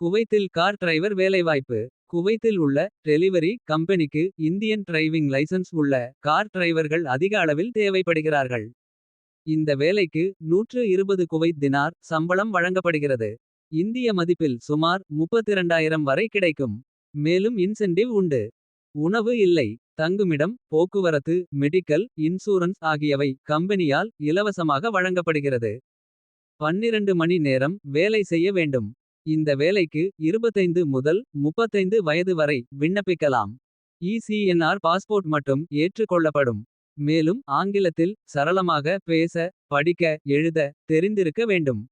குவைத்தில் car driver வேலைவாய்ப்பு. குவைத்தில் உள்ள டெலிவரி கம்பெனிக்கு இந்தியன் டிரைவிங் லைசன்ஸ் உள்ள கார் டிரைவர்கள் அதிக அளவில் தேவைப்படுகிறார்கள். இந்த வேலைக்கு 120 குவைத் தினார் சம்பளம் வழங்கப்படுகிறது. இந்திய மதிப்பில் சுமார் 32000 வரை கிடைக்கும். மேலும் இன்சென்டிவ் உண்டு. உணவு இல்லை தங்குமிடம் போக்குவரத்து மெடிக்கல் இன்சூரன்ஸ் ஆகியவை கம்பெனியால் இலவசமாக வழங்கப்படுகிறது. 12 மணி நேரம் வேலை செய்ய வேண்டும். இந்த வேலைக்கு 25 முதல் 35 வயது வரை விண்ணப்பிக்கலாம். இசிஎன்ஆர் பாஸ்போர்ட் மட்டும் ஏற்றுக்கொள்ளப்படும் மேலும் ஆங்கிலத்தில் சரளமாக பேச படிக்க எழுத தெரிந்திருக்க வேண்டும்.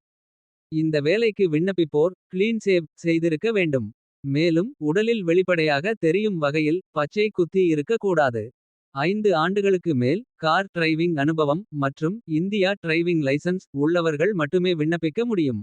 இந்த வேலைக்கு விண்ணப்பிப்போர் கிளீன் சேவ் செய்திருக்க வேண்டும். மேலும் உடலில் வெளிப்படையாக தெரியும் வகையில் பச்சை குத்தி இருக்கக்கூடாது ஐந்து ஆண்டுகளுக்கு மேல் கார் டிரைவிங் அனுபவம் மற்றும் இந்தியா டிரைவிங் லைசென்ஸ் உள்ளவர்கள் மட்டுமே விண்ணப்பிக்க முடியும்.